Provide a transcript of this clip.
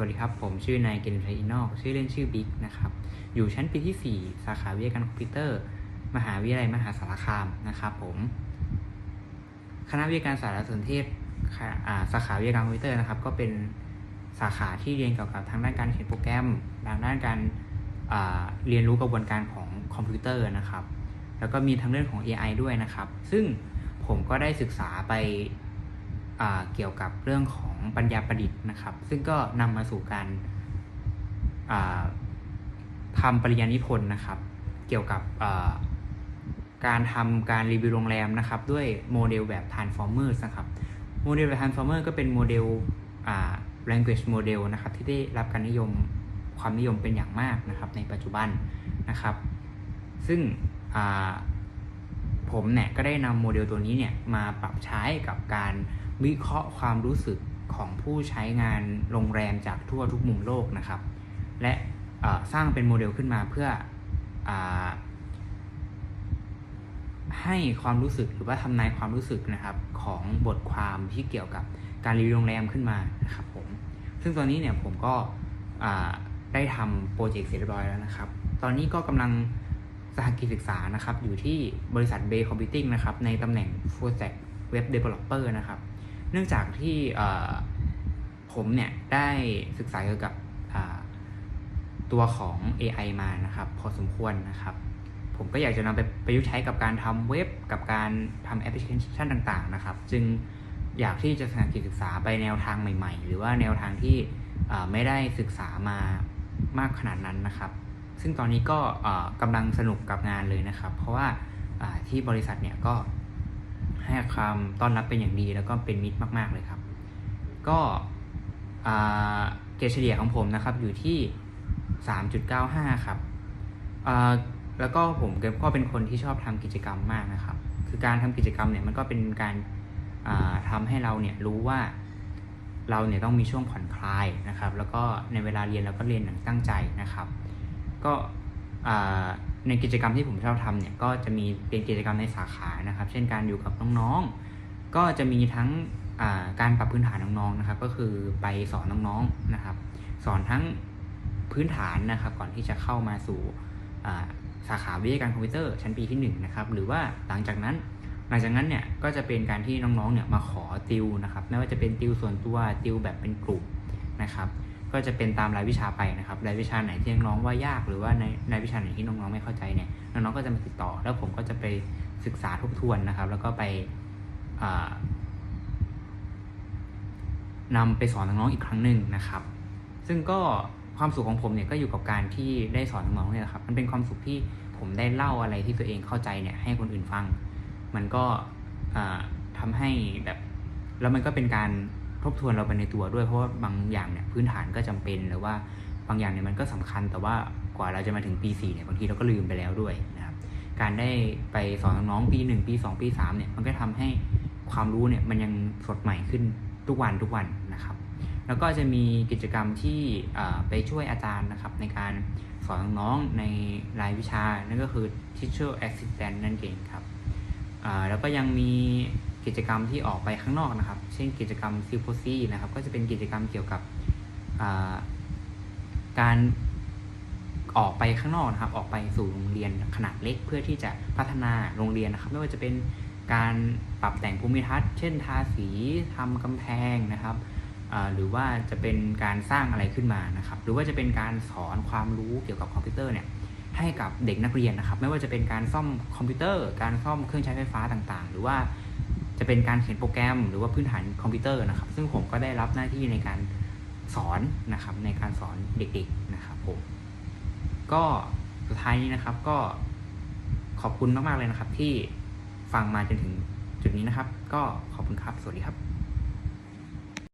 วัสดีครับ ผมชื่อนายเกณฑ์ชัยอินอกชื่อเล่นชื่อบิ๊กนะครับ อยู่ชั้นปีที่ 4 สาขาวิทยาการคอมพิวเตอร์ มหาวิทยาลัยมหาสารคามนะครับผม คณะวิทยาการสารสนเทศสาขาวิทยาการคอมพิวเตอร์นะครับ ก็เป็นสาขาที่เรียนเกี่ยวกับทางด้านการเขียนโปรแกรมทางด้านการเรียนรู้กระบวนการของคอมพิวเตอร์นะครับ แล้วก็มีทั้งเรื่องของ AI ด้วยนะครับ ซึ่งผมก็ได้ศึกษาไป เกี่ยวกับเรื่องของปัญญาประดิษฐ์นะครับ ซึ่งก็นำมาสู่การอ่าทำปริญญานิพนธ์นะครับ เกี่ยวกับการทำการรีวิวโรงแรมนะครับ ด้วยโมเดลแบบ Transformers นะครับโมเดลแบบ Transformer ก็เป็นโมเดล language model นะครับ ที่ได้รับการนิยมความนิยมเป็นอย่างมากนะครับในปัจจุบันนะครับ ซึ่งผมเนี่ยก็ได้นำโมเดลตัวนี้เนี่ยมาปรับใช้กับการ วิเคราะห์ความรู้สึกของผู้ใช้งานโรงแรมจากทั่วทุกมุมโลกนะครับ และสร้างเป็นโมเดลขึ้นมาเพื่ออให้ความรู้สึกหรือว่าทำนายความรู้สึกนะครับของบทความที่เกี่ยวกับการรีวิวโรงแรมขึ้นมานะครับผมซึ่งตอนนี้เนี่ยผมก็ได้ทำโปรเจกต์เสร็จเรียบร้อยแล้วนะครับ ตอนนี้ก็กำลังสหกิจศึกษานะครับอยู่ที่บริษัท Bay Computing นะครับในตำแหน่ง Full Stack Web Developer นะครับ เนื่องจากที่ผมเนี่ยได้ศึกษาเกี่ยวกับตัวของ AI มานะครับพอสมควรนะครับ ผมก็อยากจะนำไปประยุกต์ใช้กับการทำเว็บกับการทำแอปพลิเคชันต่าง ๆ นะครับ จึงอยากที่จะสถานกิจศึกษาไปแนวทางใหม่ ๆ หรือว่าแนวทางที่ไม่ได้ศึกษามามากขนาดนั้นนะครับ ซึ่งตอนนี้ก็กำลังสนุกกับงานเลยนะครับ เพราะว่าที่บริษัทเนี่ยก็ ให้ความต้อนรับเป็นอย่างดี แล้วก็เป็นมิตรมาก ๆ เลยครับ ก็เกรดเฉลี่ยของผมนะครับอยู่ที่ 3.95 ครับแล้วก็ผมก็เป็นคนที่ชอบทำกิจกรรมมากนะครับ คือการทำกิจกรรมเนี่ยมันก็เป็นการาทำให้เราเนี่ยรู้ว่าเราเนี่ยต้องมีช่วงผ่อนคลายนะครับ แล้วก็ในเวลาเรียนเราก็เรียนอย่างตั้งใจนะครับ ก็ ในกิจกรรมที่ผมชอบทำเนี่ยก็จะมีเป็นกิจกรรมในสาขานะครับ เช่นการอยู่กับน้องๆ ก็จะมีทั้งการปรับพื้นฐานน้องๆนะครับ ก็คือไปสอนน้องๆนะครับ สอนทั้งพื้นฐานนะครับ ก่อนที่จะเข้ามาสู่สาขาวิทยาการคอมพิวเตอร์ชั้นปีที่1นะครับหรือว่าหลังจากนั้น หลังจากนั้นเนี่ยก็จะเป็นการที่น้องๆเนี่ยมาขอติวนะครับไม่ว่าจะเป็นติวส่วนตัวติวแบบเป็นกลุ่มนะครับ ก็จะเป็นตามรายวิชาไปนะครับรายวิชาไหนที่น้องๆว่ายาก หรือว่าในรายวิชาไหนที่น้องๆไม่เข้าใจเนี่ยน้องๆก็จะมาติดต่อ แล้วผมก็จะไปศึกษาทบทวนนะครับ แล้วก็ไปอ่านำไปสอนน้องๆอีกครั้งหนึ่งนะครับ ซึ่งก็ความสุขของผมเนี่ยก็อยู่กับการที่ได้สอนน้องๆเนี่ยครับ มันเป็นความสุขที่ผมได้เล่าอะไรที่ตัวเองเข้าใจเนี่ยให้คนอื่นฟัง มันก็อ่าทำให้แบบแล้วมันก็เป็นการ ทบทวนเราไปในตัวด้วย เพราะว่าบางอย่างเนี่ยพื้นฐานก็จำเป็นหรือว่าบางอย่างเนี่ยมันก็สำคัญแต่ว่ากว่าเราจะมาถึงปี4เนี่ยบางทีเราก็ลืมไปแล้วด้วยนะครับการได้ไปสอนน้องๆปี 1 ปี 2 ปี3เนี่ยมันก็ทำให้ความรู้เนี่ยมันยังสดใหม่ขึ้นทุกวันทุกวันนะครับ แล้วก็จะมีกิจกรรมที่ไปช่วยอาจารย์นะครับในการสอนน้องๆในรายวิชานั่นก็คือ teacher assistant นั่นเองครับแล้วก็ยังมี กิจกรรมที่ออกไปข้างนอกนะครับ เช่นกิจกรรมซิลโพซีนะครับก็จะเป็นกิจกรรมเกี่ยวกับาการออกไปข้างนอกนะครับ ออกไปสู่โรงเรียนขนาดเล็ก เพื่อที่จะพัฒนาโรงเรียนนะครับ ไม่ว่าจะเป็นการปรับแต่งภูมิทัศน์ เช่นทาสีทำกำแพงนะครับหรือว่าจะเป็นการสร้างอะไรขึ้นมานะครับ หรือว่าจะเป็นการสอนความรู้เกี่ยวกับคอมพิวเตอร์เนี่ยให้กับเด็กนักเรียนนะครับ ไม่ว่าจะเป็นการซ่อมคอมพิวเตอร์ การซ่อมเครื่องใช้ไฟฟ้าต่างๆ หรือว่า จะเป็นการเขียนโปรแกรมหรือว่าพื้นฐานคอมพิวเตอร์นะครับ ซึ่งผมก็ได้รับหน้าที่ในการสอนนะครับ ในการสอนเด็กๆนะครับผมก็สุดท้ายนี้นะครับก็ขอบคุณมากๆเลยนะครับ ที่ฟังมาจนถึงจุดนี้นะครับ ก็ขอบคุณครับ สวัสดีครับ